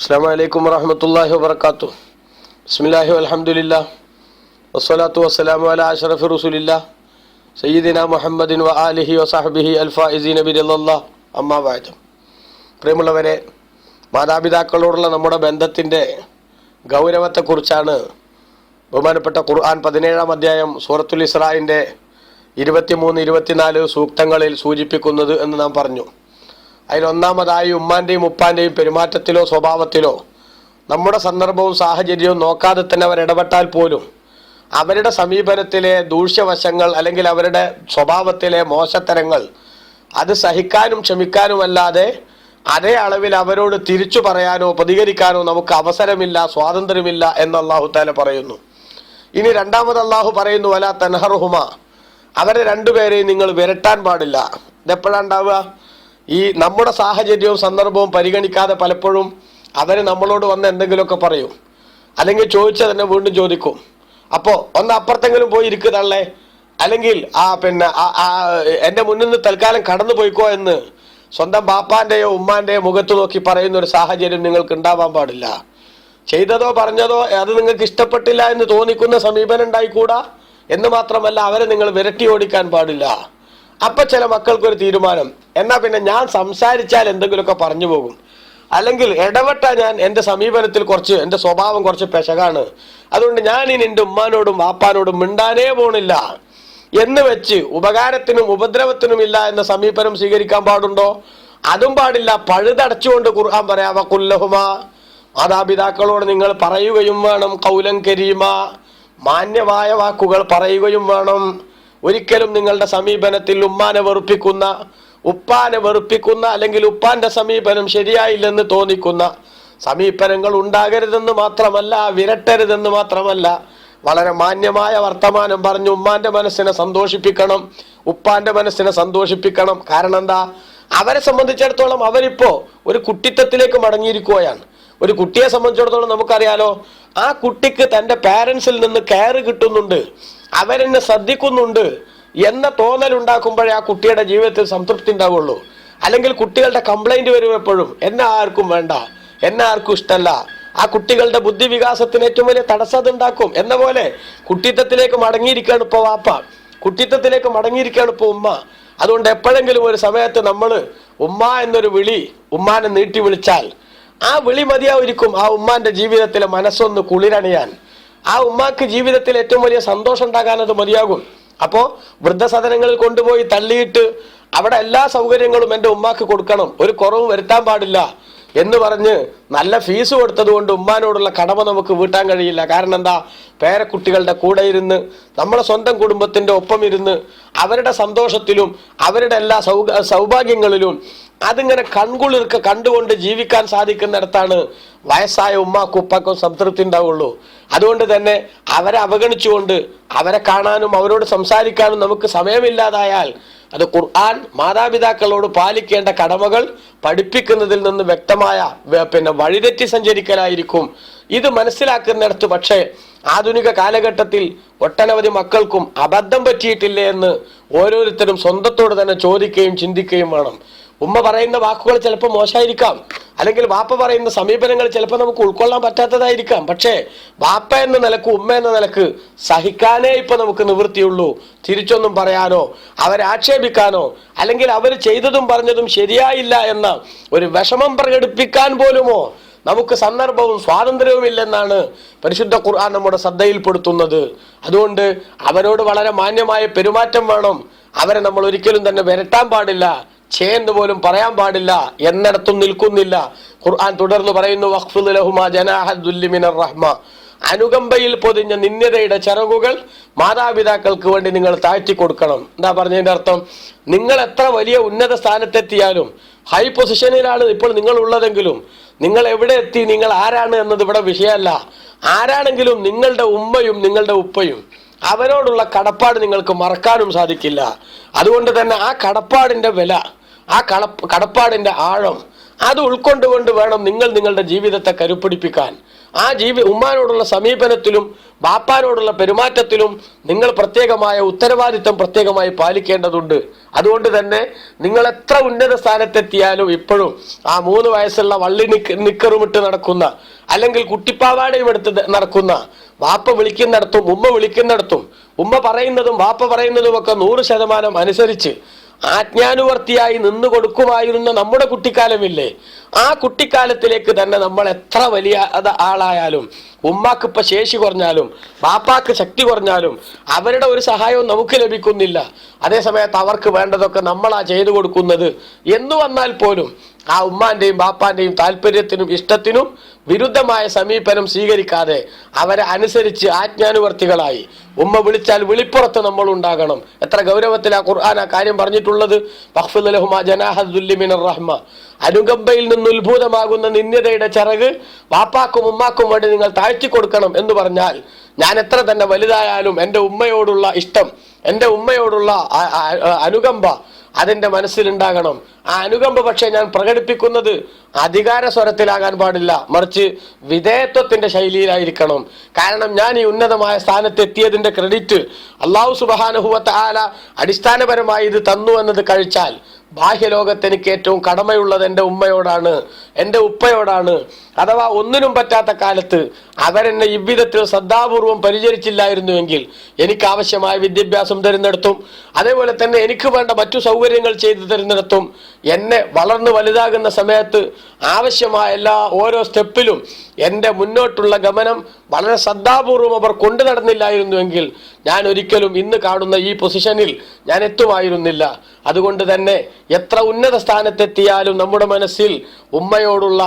അസ്സാം വലൈക്കും വറഹമത്തല്ലാഹി വാത്തു ബിസ്മില്ലാഹി അലഹമുല്ല വസ്സലാത്തു വസ്സലാമു അല അഷറഫ് റസൂലില്ല. സയ്യിദിന മുഹമ്മദിൻ വ ആലിഹി വസാഹബിഹി അൽഫാഇസീൻ നബിരല്ലാ അമ്മാബാദം പ്രിയമുള്ളവരെ മാതാപിതാക്കളോടുള്ള നമ്മുടെ ബന്ധത്തിന്റെ ഗൗരവത്തെക്കുറിച്ചാണ് ബഹുമാനപ്പെട്ട ഖുർആൻ പതിനേഴാം അധ്യായം സൂറത്തുൽ ഇസ്രായിന്റെ ഇരുപത്തിമൂന്ന് ഇരുപത്തിനാല് സൂക്തങ്ങളിൽ സൂചിപ്പിക്കുന്നത് എന്ന് നാം പറഞ്ഞു. അതിലൊന്നാമതായി ഉമ്മാന്റെയും ഉപ്പാന്റെയും പെരുമാറ്റത്തിലോ സ്വഭാവത്തിലോ നമ്മുടെ സന്ദർഭവും സാഹചര്യവും നോക്കാതെ തന്നെ അവർ ഇടപെട്ടാൽ പോലും അവരുടെ സമീപനത്തിലെ ദൂഷ്യവശങ്ങൾ അല്ലെങ്കിൽ അവരുടെ സ്വഭാവത്തിലെ മോശത്തരങ്ങൾ അത് സഹിക്കാനും ക്ഷമിക്കാനുമല്ലാതെ അതേ അളവിൽ അവരോട് തിരിച്ചു പറയാനോ പ്രതികരിക്കാനോ നമുക്ക് അവസരമില്ല സ്വാതന്ത്ര്യമില്ല എന്ന് അള്ളാഹു താല പറയുന്നു. ഇനി രണ്ടാമത് അള്ളാഹു പറയുന്നു അല തൻഹർഹുമ അവരെ രണ്ടുപേരെയും നിങ്ങൾ വിരട്ടാൻ പാടില്ല. ഇതെപ്പോഴാണ് ഉണ്ടാവുക? ഈ നമ്മുടെ സാഹചര്യവും സന്ദർഭവും പരിഗണിക്കാതെ പലപ്പോഴും അവർ നമ്മളോട് വന്ന് എന്തെങ്കിലുമൊക്കെ പറയും. അല്ലെങ്കിൽ ചോദിച്ചാൽ തന്നെ വീണ്ടും ചോദിക്കും. അപ്പോൾ ഒന്ന് അപ്പുറത്തെങ്കിലും പോയി ഇരിക്കുന്നതല്ലേ അല്ലെങ്കിൽ ആ പിന്നെ എന്റെ മുന്നിൽ നിന്ന് തൽക്കാലം കടന്നു പോയിക്കോ എന്ന് സ്വന്തം ബാപ്പാന്റെയോ ഉമ്മാന്റെയോ മുഖത്ത് നോക്കി പറയുന്ന ഒരു സാഹചര്യം നിങ്ങൾക്ക് ഉണ്ടാവാൻ പാടില്ല. ചെയ്തതോ പറഞ്ഞതോ അത് നിങ്ങൾക്ക് ഇഷ്ടപ്പെട്ടില്ല എന്ന് തോന്നിക്കുന്ന സമീപനം ഉണ്ടായിക്കൂടാ? എന്ന് മാത്രമല്ല അവരെ നിങ്ങൾ വിരട്ടി ഓടിക്കാൻ പാടില്ല. അപ്പൊ ചില മക്കൾക്ക് ഒരു തീരുമാനം. എന്നാ പിന്നെ ഞാൻ സംസാരിച്ചാൽ എന്തെങ്കിലുമൊക്കെ പറഞ്ഞു പോകും. അല്ലെങ്കിൽ ഇടപെട്ട ഞാൻ എന്റെ സമീപനത്തിൽ കുറച്ച് എന്റെ സ്വഭാവം കുറച്ച് പെശകാണ്. അതുകൊണ്ട് ഞാൻ ഇനി എന്റെ ഉമ്മാനോടും വാപ്പാനോടും മിണ്ടാനേ പോണില്ല. എന്ന് വെച്ച് ഉപകാരത്തിനും ഉപദ്രവത്തിനും ഇല്ല എന്ന സമീപനം സ്വീകരിക്കാൻ പാടുണ്ടോ? അതും പാടില്ല. പഴുതടച്ചുകൊണ്ട് ഖുർആൻ പറയാവ കുല്ലഹുമ മാതാപിതാക്കളോട് നിങ്ങൾ പറയുകയും വേണം കൗലം കരീമ. മാന്യമായ വാക്കുകൾ പറയുകയും വേണം. ഒരിക്കലും നിങ്ങളുടെ സമീപനത്തിൽ ഉമ്മാനെ വെറുപ്പിക്കുന്ന ഉപ്പാനെ വെറുപ്പിക്കുന്ന അല്ലെങ്കിൽ ഉപ്പാന്റെ സമീപനം ശരിയായില്ലെന്ന് തോന്നിക്കുന്ന സമീപനങ്ങൾ ഉണ്ടാകരുതെന്ന് മാത്രമല്ല വിരട്ടരുതെന്ന് മാത്രമല്ല വളരെ മാന്യമായ വർത്തമാനം പറഞ്ഞു ഉമ്മാന്റെ മനസ്സിനെ സന്തോഷിപ്പിക്കണം ഉപ്പാന്റെ മനസ്സിനെ സന്തോഷിപ്പിക്കണം. കാരണം എന്താ? അവരെ സംബന്ധിച്ചിടത്തോളം അവരിപ്പോ ഒരു കുട്ടിത്തത്തിലേക്ക് മടങ്ങിയിരിക്കുകയാണ്. ഒരു കുട്ടിയെ സംബന്ധിച്ചിടത്തോളം നമുക്കറിയാലോ ആ കുട്ടിക്ക് തന്റെ പാരൻസിൽ നിന്ന് കെയർ കിട്ടുന്നുണ്ട്. അവരെന്നെ ശ്രദ്ധിക്കുന്നുണ്ട് എന്ന തോന്നൽ ഉണ്ടാക്കുമ്പോഴേ ആ കുട്ടിയുടെ ജീവിതത്തിൽ സംതൃപ്തി ഉണ്ടാവുള്ളൂ. അല്ലെങ്കിൽ കുട്ടികളുടെ കംപ്ലൈന്റ് വരും എപ്പോഴും. എന്നെ ആർക്കും വേണ്ട. എന്നെ ആർക്കും ഇഷ്ടമല്ല ആ കുട്ടികളുടെ ബുദ്ധി വികാസത്തിന് ഏറ്റവും വലിയ തടസ്സം അത് ഉണ്ടാക്കും എന്ന പോലെ കുട്ടിത്തത്തിലേക്ക് മടങ്ങിയിരിക്കുകയാണ് ഇപ്പോൾ വാപ്പ. കുട്ടിത്തത്തിലേക്ക് മടങ്ങിയിരിക്കുകയാണ് ഇപ്പോൾ ഉമ്മ. അതുകൊണ്ട് എപ്പോഴെങ്കിലും ഒരു സമയത്ത് നമ്മൾ ഉമ്മ എന്നൊരു വിളി ഉമ്മാനെ നീട്ടി വിളിച്ചാൽ ആ വിളി മതിയായിരിക്കും ആ ഉമ്മാന്റെ ജീവിതത്തിലെ മനസ്സൊന്ന് കുളിരണിയാൻ. ആ ഉമ്മാക്ക് ജീവിതത്തിൽ ഏറ്റവും വലിയ സന്തോഷം ഉണ്ടാകാൻ അത് മതിയാകും. അപ്പോ വൃദ്ധസദനങ്ങളിൽ കൊണ്ടുപോയി തള്ളിയിട്ട് അവിടെ എല്ലാ സൗകര്യങ്ങളും എന്റെ ഉമ്മാക്ക് കൊടുക്കണം. ഒരു കുറവും വരുത്താൻ പാടില്ല. എന്ന് പറഞ്ഞ് നല്ല ഫീസ് കൊടുത്തത് കൊണ്ട് ഉമ്മാനോടുള്ള കടമ നമുക്ക് വീട്ടാൻ കഴിയില്ല. കാരണം എന്താ? പേരക്കുട്ടികളുടെ കൂടെ ഇരുന്ന് നമ്മളെ സ്വന്തം കുടുംബത്തിന്റെ ഒപ്പം ഇരുന്ന് അവരുടെ സന്തോഷത്തിലും അവരുടെ എല്ലാ സൗഭാഗ്യങ്ങളിലും അതിങ്ങനെ കൺകുളിർക്ക് കണ്ടുകൊണ്ട് ജീവിക്കാൻ സാധിക്കുന്നിടത്താണ് വയസ്സായ ഉമ്മാക്കും ഉപ്പാക്കും സംതൃപ്തി ഉണ്ടാവുള്ളൂ. അതുകൊണ്ട് തന്നെ അവരെ അവഗണിച്ചുകൊണ്ട് അവരെ കാണാനും അവരോട് സംസാരിക്കാനും നമുക്ക് സമയമില്ലാതായാൽ അത് ഖുർആൻ മാതാപിതാക്കളോട് പാലിക്കേണ്ട കടമകൾ പഠിപ്പിക്കുന്നതിൽ നിന്ന് വ്യക്തമായ പിന്നെ വഴിതെറ്റി സഞ്ചരിക്കലായിരിക്കും. ഇത് മനസ്സിലാക്കുന്നിടത്ത് പക്ഷേ ആധുനിക കാലഘട്ടത്തിൽ ഒട്ടനവധി മക്കൾക്കും അബദ്ധം പറ്റിയിട്ടില്ലേ എന്ന് ഓരോരുത്തരും സ്വന്തത്തോട് തന്നെ ചോദിക്കുകയും ചിന്തിക്കുകയും വേണം. ഉമ്മ പറയുന്ന വാക്കുകൾ ചിലപ്പോൾ മോശമായിരിക്കാം. അല്ലെങ്കിൽ വാപ്പ പറയുന്ന സമീപനങ്ങൾ ചിലപ്പോൾ നമുക്ക് ഉൾക്കൊള്ളാൻ പറ്റാത്തതായിരിക്കാം. പക്ഷേ വാപ്പ എന്ന നിലയ്ക്ക് ഉമ്മ എന്ന നിലയ്ക്ക് സഹിക്കാനേ ഇപ്പൊ നമുക്ക് നിവൃത്തിയുള്ളൂ. തിരിച്ചൊന്നും പറയാനോ അവരെ ആക്ഷേപിക്കാനോ അല്ലെങ്കിൽ അവർ ചെയ്തതും പറഞ്ഞതും ശരിയായില്ല എന്ന ഒരു വിഷമം പ്രകടിപ്പിക്കാൻ പോലുമോ? നമുക്ക് സന്ദർഭവും സ്വാതന്ത്ര്യവും ഇല്ലെന്നാണ് പരിശുദ്ധ ഖുർആൻ നമ്മുടെ ശ്രദ്ധയിൽപ്പെടുത്തുന്നത്. അതുകൊണ്ട് അവരോട് വളരെ മാന്യമായ പെരുമാറ്റം വേണം. അവരെ നമ്മൾ ഒരിക്കലും തന്നെ വരട്ടാൻ പാടില്ല. ഛേ എന്ന് പോലും പറയാൻ പാടില്ല എന്നിടത്തും നിൽക്കുന്നില്ല. ഖുർആൻ തുടർന്ന് പറയുന്നു റഹ്മ. അനുകമ്പയിൽ പൊതിഞ്ഞ നിന്ദ്യതയുടെ ചിറകുകൾ മാതാപിതാക്കൾക്ക് വേണ്ടി നിങ്ങൾ താഴ്ത്തി കൊടുക്കണം. എന്താ പറഞ്ഞതിന്റെ അർത്ഥം? നിങ്ങൾ എത്ര വലിയ ഉന്നത സ്ഥാനത്തെത്തിയാലും ഹൈ പൊസിഷനിലാണ് ഇപ്പോൾ നിങ്ങൾ ഉള്ളതെങ്കിലും നിങ്ങൾ എവിടെ എത്തി നിങ്ങൾ ആരാണ് എന്നത് ഇവിടെ വിഷയമല്ല. ആരാണെങ്കിലും നിങ്ങളുടെ ഉമ്മയും നിങ്ങളുടെ ഉപ്പയും അവരോടുള്ള കടപ്പാട് നിങ്ങൾക്ക് മറക്കാനും സാധിക്കില്ല. അതുകൊണ്ട് തന്നെ ആ കടപ്പാടിന്റെ വില ആ കട കടപ്പാടിന്റെ ആഴം അത് ഉൾക്കൊണ്ടുകൊണ്ട് വേണം നിങ്ങൾ നിങ്ങളുടെ ജീവിതത്തെ കരുപ്പിടിപ്പിക്കാൻ. ആ ജീവി ഉമ്മാനോടുള്ള സമീപനത്തിലും ബാപ്പാനോടുള്ള പെരുമാറ്റത്തിലും നിങ്ങൾ പ്രത്യേകമായ ഉത്തരവാദിത്തം പ്രത്യേകമായി പാലിക്കേണ്ടതുണ്ട്. അതുകൊണ്ട് തന്നെ നിങ്ങൾ എത്ര ഉന്നത സ്ഥാനത്തെത്തിയാലും ഇപ്പോഴും ആ മൂന്ന് വയസ്സുള്ള വള്ളി നിക്ക് നിക്കറുമിട്ട് നടക്കുന്ന അല്ലെങ്കിൽ കുട്ടിപ്പാവാടയും എടുത്ത് നടക്കുന്ന വാപ്പ വിളിക്കുന്നിടത്തും ഉമ്മ വിളിക്കുന്നിടത്തും ഉമ്മ പറയുന്നതും വാപ്പ പറയുന്നതും ഒക്കെ നൂറ് ശതമാനം അനുസരിച്ച് ആജ്ഞാനുവർത്തിയായി നിന്നു കൊടുക്കുമായിരുന്ന നമ്മുടെ കുട്ടിക്കാലമില്ലേ? ആ കുട്ടിക്കാലത്തിലേക്ക് തന്നെ നമ്മൾ എത്ര വലിയ ആളായാലും ഉമ്മാക്ക് ഇപ്പൊ ശേഷി കുറഞ്ഞാലും ബാപ്പാക്ക് ശക്തി കുറഞ്ഞാലും അവരുടെ ഒരു സഹായവും നമുക്ക് ലഭിക്കുന്നില്ല. അതേസമയത്ത് അവർക്ക് വേണ്ടതൊക്കെ നമ്മളാ ചെയ്തു കൊടുക്കുന്നത്. എന്ന് വന്നാൽ പോലും ആ ഉമ്മാന്റെയും ബാപ്പാന്റെയും താല്പര്യത്തിനും ഇഷ്ടത്തിനും വിരുദ്ധമായ സമീപനം സ്വീകരിക്കാതെ അവരെ അനുസരിച്ച് ആജ്ഞാനുവർത്തികളായി. ഉമ്മ വിളിച്ചാൽ വിളിപ്പുറത്ത് നമ്മൾ ഉണ്ടാകണം. എത്ര ഗൗരവത്തിൽ ആ ഖുർആൻ ആ കാര്യം പറഞ്ഞിട്ടുള്ളത്? റഹ്മ. അനുകമ്പയിൽ നിന്ന് ഉത്ഭൂതമാകുന്ന നിന്ദ്യതയുടെ ചിറക് വാപ്പാക്കും ഉമ്മാക്കും വേണ്ടി നിങ്ങൾ താഴ്ത്തി കൊടുക്കണം എന്ന് പറഞ്ഞാൽ ഞാൻ എത്ര തന്നെ വലുതായാലും എന്റെ ഉമ്മയോടുള്ള ഇഷ്ടം എന്റെ ഉമ്മയോടുള്ള അനുകമ്പ അതെന്റെ മനസ്സിലുണ്ടാകണം. ആ അനുകമ്പ പക്ഷേ ഞാൻ പ്രകടിപ്പിക്കുന്നത് അധികാര സ്വരത്തിലാകാൻ പാടില്ല. മറിച്ച് വിധേയത്വത്തിന്റെ ശൈലിയിലായിരിക്കണം. കാരണം ഞാൻ ഈ ഉന്നതമായ സ്ഥാനത്തെത്തിയതിന്റെ ക്രെഡിറ്റ് അള്ളാഹു സുബാനുഹുവത്ത് ആല അടിസ്ഥാനപരമായി ഇത് തന്നു എന്നത് കഴിച്ചാൽ ബാഹ്യലോകത്ത് എനിക്ക് ഏറ്റവും കടമയുള്ളത് എന്റെ ഉമ്മയോടാണ് എന്റെ ഉപ്പയോടാണ്. അഥവാ ഒന്നിനും പറ്റാത്ത കാലത്ത് അവരെന്നെ ഇவ்விധത്തിൽ ശ്രദ്ധാപൂർവം പരിചരിച്ചില്ലായിരുന്നുവെങ്കിൽ എനിക്ക് ആവശ്യമായ വിദ്യാഭ്യാസം തരുന്നിടത്തും അതേപോലെ തന്നെ എനിക്ക് വേണ്ട മറ്റു സൗകര്യങ്ങൾ ചെയ്തു തരുന്നിടത്തും എന്നെ വളർന്നു വലുതാകുന്ന സമയത്ത് ആവശ്യമായ എല്ലാ ഓരോ സ്റ്റെപ്പിലും എന്റെ മുന്നോട്ടുള്ള ഗമനം വളരെ ശ്രദ്ധാപൂർവം അവർ കൊണ്ടു നടന്നില്ലായിരുന്നുവെങ്കിൽ ഞാൻ ഒരിക്കലും ഇന്ന് കാണുന്ന ഈ പൊസിഷനിൽ ഞാൻ എത്തുമായിരുന്നില്ല. അതുകൊണ്ട് തന്നെ എത്ര ഉന്നത സ്ഥാനത്തെത്തിയാലും നമ്മുടെ മനസ്സിൽ ഉമ്മയോടുള്ള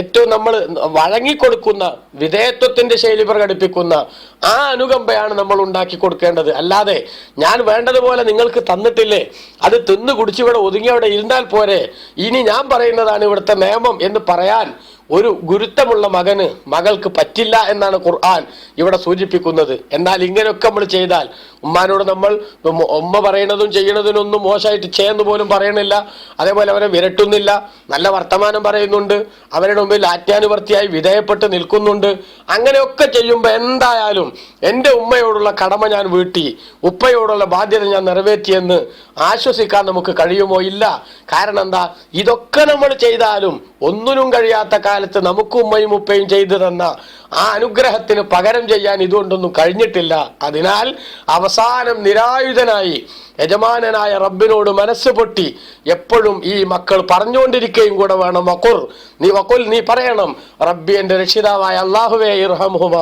ഏറ്റവും നമ്മൾ വഴങ്ങിക്കൊടുക്കുന്ന വിധേയത്വത്തിന്റെ ശൈലി പ്രകടിപ്പിക്കുന്ന ആ അനുകമ്പയാണ് നമ്മൾ ഉണ്ടാക്കി കൊടുക്കേണ്ടത്. അല്ലാതെ ഞാൻ വേണ്ടതുപോലെ നിങ്ങൾക്ക് തന്നിട്ടില്ലേ? അത് തിന്നു കുടിച്ചിവിടെ ഒതുങ്ങി അവിടെ ഇരുന്നാൽ പോരെ. ഇനി ഞാൻ പറയുന്നതാണ് ഇവിടുത്തെ നിയമം എന്ന് പറയാൻ ഒരു ഗുരുത്വമുള്ള മകന് മകൾക്ക് പറ്റില്ല എന്നാണ് ഖുർആൻ ഇവിടെ സൂചിപ്പിക്കുന്നത്. എന്നാൽ ഇങ്ങനെയൊക്കെ നമ്മൾ ചെയ്താൽ ഉമ്മാനോട് നമ്മൾ ഉമ്മ പറയണതും ചെയ്യണതിനൊന്നും മോശമായിട്ട് ചെയ്യുന്നു പോലും പറയണില്ല. അതേപോലെ അവരെ വിരട്ടുന്നില്ല. നല്ല വർത്തമാനം പറയുന്നുണ്ട്. അവരുടെ മുമ്പിൽ ആജ്ഞാനുവർത്തിയായി വിധേയപ്പെട്ട് നിൽക്കുന്നുണ്ട്. അങ്ങനെയൊക്കെ ചെയ്യുമ്പോൾ എന്തായാലും എന്റെ ഉമ്മയോടുള്ള കടമ ഞാൻ വീട്ടി. ഉപ്പയോടുള്ള ബാധ്യത ഞാൻ നിറവേറ്റിയെന്ന് ആശ്വസിക്കാൻ നമുക്ക് കഴിയുമോ? ഇല്ല. കാരണം എന്താ? ഇതൊക്കെ നമ്മൾ ചെയ്താലും ഒന്നിനും കഴിയാത്ത കാലത്ത് നമുക്ക് ഉമ്മയും ഉപ്പയും ചെയ്തു തന്ന ആ അനുഗ്രഹത്തിന് പകരം ചെയ്യാൻ ഇതുകൊണ്ടൊന്നും കഴിഞ്ഞിട്ടില്ല. അതിനാൽ അവസാനം നിരായുധനായി യജമാനനായ റബ്ബിനോട് മനസ്സ് പൊട്ടി. എപ്പോഴും ഈ മക്കൾ പറഞ്ഞുകൊണ്ടിരിക്കുകയും കൂടെ വേണം. വക്കുർ നീ വക്കുൽ നീ പറയണം റബ്ബി എന്റെ രക്ഷിതാവായ അള്ളാഹുവേ ഇർഹംഹുമ.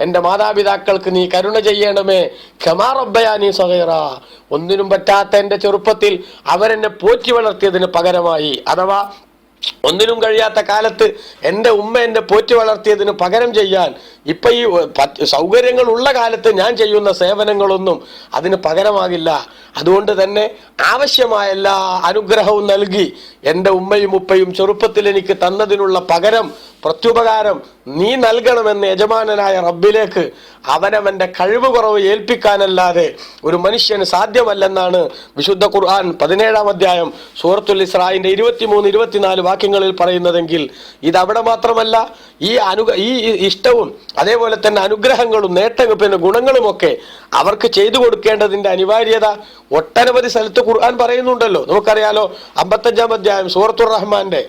എന്റെ മാതാപിതാക്കൾക്ക് നീ കരുണ ചെയ്യണമേ. ഖമാ റബ്ബയാ നീ സഹീറ ഒന്നിനും പറ്റാത്ത എന്റെ ചെറുപ്പത്തിൽ അവരെന്നെ പോറ്റി വളർത്തിയതിന് പകരമായി. അഥവാ ഒന്നിനും കഴിയാത്ത കാലത്ത് എന്റെ ഉമ്മ എന്റെ പോറ്റി വളർത്തിയതിന് പകരം ചെയ്യാൻ ഇപ്പൊ ഈ സൗകര്യങ്ങളുള്ള കാലത്ത് ഞാൻ ചെയ്യുന്ന സേവനങ്ങളൊന്നും അതിന് പകരമാകില്ല. അതുകൊണ്ട് തന്നെ ആവശ്യമായ എല്ലാ അനുഗ്രഹവും നൽകി എന്റെ ഉമ്മയും ഉപ്പയും ചെറുപ്പത്തിൽ എനിക്ക് തന്നതിനുള്ള പകരം പ്രത്യുപകാരം നീ നൽകണമെന്ന് യജമാനനായ റബ്ബിലേക്ക് അവനവന്റെ കഴിവ് കുറവ് ഏൽപ്പിക്കാനല്ലാതെ ഒരു മനുഷ്യന് സാധ്യമല്ലെന്നാണ് വിശുദ്ധ ഖുർആൻ പതിനേഴാം അധ്യായം സൂറത്തുൽ ഇസ്രായിന്റെ ഇരുപത്തിമൂന്ന് ഇരുപത്തിനാല് വാക്യങ്ങളിൽ പറയുന്നതെങ്കിൽ ഇത് മാത്രമല്ല ഈ അനു ഈ ഇഷ്ടവും അതേപോലെ തന്നെ അനുഗ്രഹങ്ങളും നേട്ടങ്ങളും പിന്നെ ഗുണങ്ങളുമൊക്കെ അവർക്ക് ചെയ്തു കൊടുക്കേണ്ടതിന്റെ അനിവാര്യത ഒട്ടനവധി സ്ഥലത്ത് ഖുർആൻ പറയുന്നുണ്ടല്ലോ. നമുക്കറിയാലോ അമ്പത്തഞ്ചാം അധ്യായം സൂറത്തുർ റഹ്മാന്റെ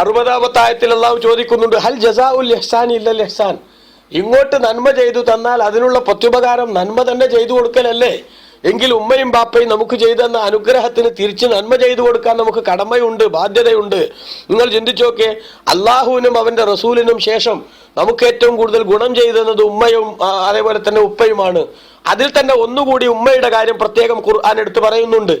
അറുപതാമത്തെ ആയത്തിൽ അള്ളാഹു ചോദിക്കുന്നുണ്ട് ഹൽ ജസാഉൽ ഉൽ എഹ്സാൻ ഇല്ലൽ ഇഹ്സാൻ? ഇങ്ങോട്ട് നന്മ ചെയ്തു തന്നാൽ അതിനുള്ള പ്രത്യുപകാരം നന്മ തന്നെ ചെയ്തു കൊടുക്കലല്ലേ? എങ്കിൽ ഉമ്മയും ബാപ്പയും നമുക്ക് ചെയ്തെന്ന അനുഗ്രഹത്തിന് തിരിച്ച് നന്മ ചെയ്തു കൊടുക്കാൻ നമുക്ക് കടമയുണ്ട് ബാധ്യതയുണ്ട്. നിങ്ങൾ ചിന്തിച്ചു നോക്കിയേ അള്ളാഹുവിനും അവന്റെ റസൂലിനും ശേഷം നമുക്ക് ഏറ്റവും കൂടുതൽ ഗുണം ചെയ്തെന്നത് ഉമ്മയും അതേപോലെ തന്നെ ഉപ്പയുമാണ്. അതിൽ തന്നെ ഒന്നുകൂടി ഉമ്മയുടെ കാര്യം പ്രത്യേകം ഖുർആൻ എടുത്തു പറയുന്നുണ്ട്.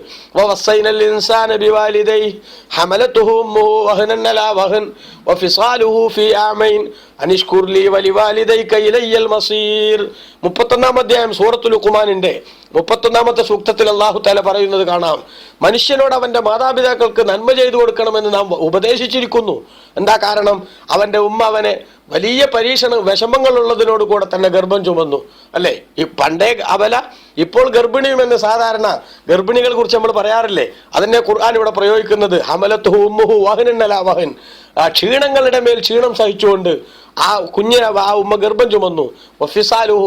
മുപ്പത്തൊന്നാം അധ്യായം സൂറത്തുൽ ഖുമാനിന്റെ മുപ്പത്തൊന്നാമത്തെ സൂക്തത്തിൽ അള്ളാഹു തല പറയുന്നത് കാണാം. മനുഷ്യനോട് അവന്റെ മാതാപിതാക്കൾക്ക് നന്മ ചെയ്തു കൊടുക്കണമെന്ന് നാം ഉപദേശിച്ചിരിക്കുന്നു. എന്താ കാരണം? അവന്റെ ഉമ്മ അവനെ വലിയ പരീക്ഷണ വിഷമങ്ങൾ ഉള്ളതിനോട് കൂടെ തന്നെ ഗർഭം ചുമന്നു. അല്ലേ? ഈ പണ്ടേ പഴയ അബല ഇപ്പോൾ ഗർഭിണിയും എന്ന് സാധാരണ ഗർഭിണികളെ കുറിച്ച് നമ്മൾ പറയാറില്ലേ? അതിനെ ഖുർആൻ ഇവിടെ പ്രയോഗിക്കുന്നത് ഹമലത്ത് ഉമ്മുഹു വഹനല്ല ആ ക്ഷീണങ്ങളുടെ മേൽ ക്ഷീണം സഹിച്ചുകൊണ്ട് ആ കുഞ്ഞിനെ ആ ഉമ്മ ഗർഭം ചുമന്നു.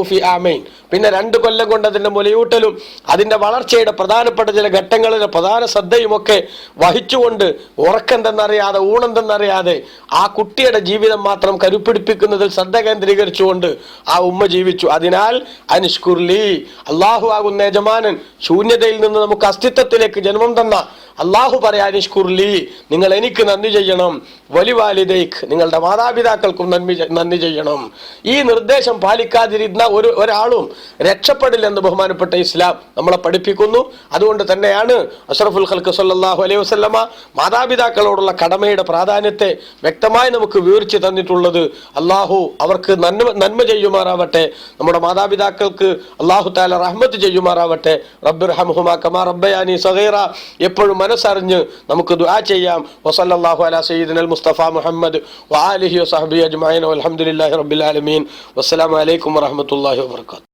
ഫി ആമൈൻ. പിന്നെ രണ്ട് കൊല്ലം കൊണ്ട് അതിന്റെ മുലയൂട്ടലും അതിന്റെ വളർച്ചയുടെ പ്രധാനപ്പെട്ട ചില ഘട്ടങ്ങളിലെ പ്രധാന ശ്രദ്ധയുമൊക്കെ വഹിച്ചുകൊണ്ട് ഉറക്കെന്തെന്നറിയാതെ ഊണെന്തെന്നറിയാതെ ആ കുട്ടിയുടെ ജീവിതം മാത്രം കരുപ്പിടിപ്പിക്കുന്നതിൽ ശ്രദ്ധ കേന്ദ്രീകരിച്ചുകൊണ്ട് ആ ഉമ്മ ജീവിച്ചു. അതിനാൽ അനുഷ്കുർലി അള്ളാഹു ആകുന്ന യജമാനൻ ശൂന്യതയിൽ നിന്ന് നമുക്ക് അസ്തിത്വത്തിലേക്ക് ജന്മം തന്ന അള്ളാഹു പറയാ അനിഷ്കുർലി നിങ്ങൾ എനിക്ക് നന്ദി ചെയ്യണം. വലിവാലിദൈഖ് നിങ്ങളുടെ മാതാപിതാക്കൾക്കും നന്ദി നന്ദി ചെയ്യണം. ഈ നിർദ്ദേശം പാലിക്കാതിരുന്ന ഒരു ഒരാളും രക്ഷപ്പെടില്ലെന്ന് ബഹുമാനപ്പെട്ട ഇസ്ലാം നമ്മളെ പഠിപ്പിക്കുന്നു. അതുകൊണ്ട് തന്നെയാണ് അഷറഫുൽ ഖൽക്ക് സല്ലാഹു അലൈഹി വസല്ലമ മാതാപിതാക്കളോടുള്ള കടമയുടെ പ്രാധാന്യത്തെ വ്യക്തമായി നമുക്ക് വിവരിച്ചു തന്നിട്ടുള്ളത്. അള്ളാഹു അവർക്ക് നന്മ നന്മ ചെയ്യുമാറാവട്ടെ. നമ്മുടെ മാതാപിതാക്കൾക്ക് അള്ളാഹു താല റഹ്മത്ത് ചെയ്യുമാറാവട്ടെ. റബ്ബിർ ഹംഹുമാ കമാ റബ്ബയാനി സഗീറ. എപ്പോഴും മനസ്സറിഞ്ഞ് നമുക്ക് ദുആ ചെയ്യാം. വസല്ലല്ലാഹു അലാ സയ്യിദിനൽ മുസ്തഫ മുഹമ്മദ് വആലിഹി വസഹബി അജ്മഈൻ വൽഹംദുലില്ലാഹി റബ്ബിൽ ആലമീൻ. വസ്സലാമു അലൈക്കും വറഹ്മത്തുള്ളാഹി വബറകാതുഹു.